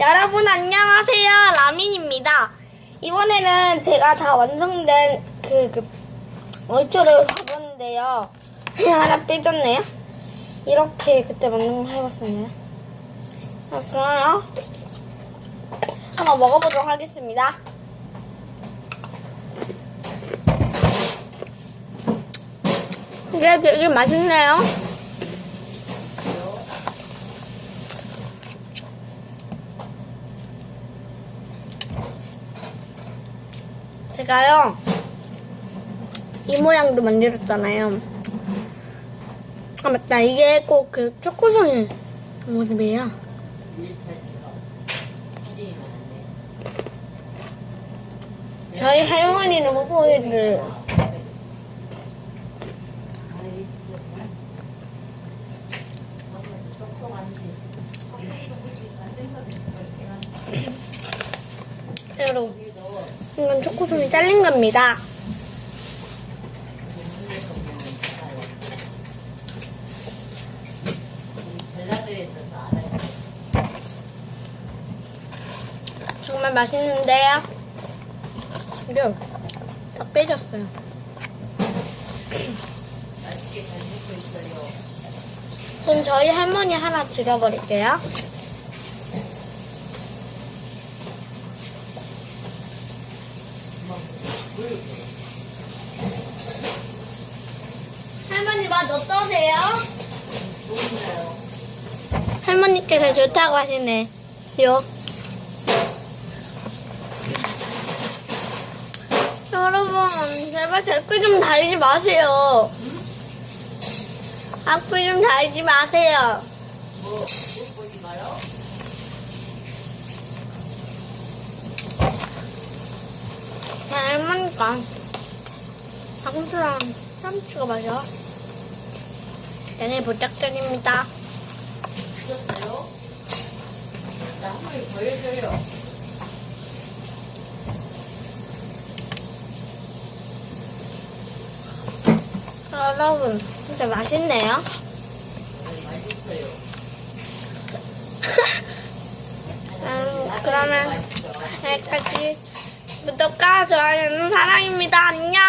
여러분 안녕하세요. 라민입니다. 이번에는 제가 다 완성된 그, 그 얼추를 봐봤는데요. 하나 삐졌네요. 이렇게 그때 만든 거 해봤었네요 자 그러면 한번 먹어보도록 하겠습니다. 이게 되게 맛있네요 제가요 이 모양도 만들었잖아요. 아 맞다 이게 꼭 그 초코송이 모습이에요. 저희 할머니는 호소리를 새로 이건 초코송이 잘린 겁니다. 정말 맛있는데요. 이거 다 빼졌어요. 그럼 저희 할머니 하나 드려버릴게요. 할머니 맛 어떠세요? 할머니께서 좋다고 하시네 요. 여러분, 제발 댓글 좀 달지 마세요. 악플 좀 달지 마세요. 제 할머니가 방수랑 삼치가 맞아. 연애 부탁드립니다. 드셨어요? 나한 번에 보여줘요. 여러분, 진짜 맛있네요. 맛있어요. 음, 그러면 여기까지 구독과 좋아요는 사랑입니다. 안녕.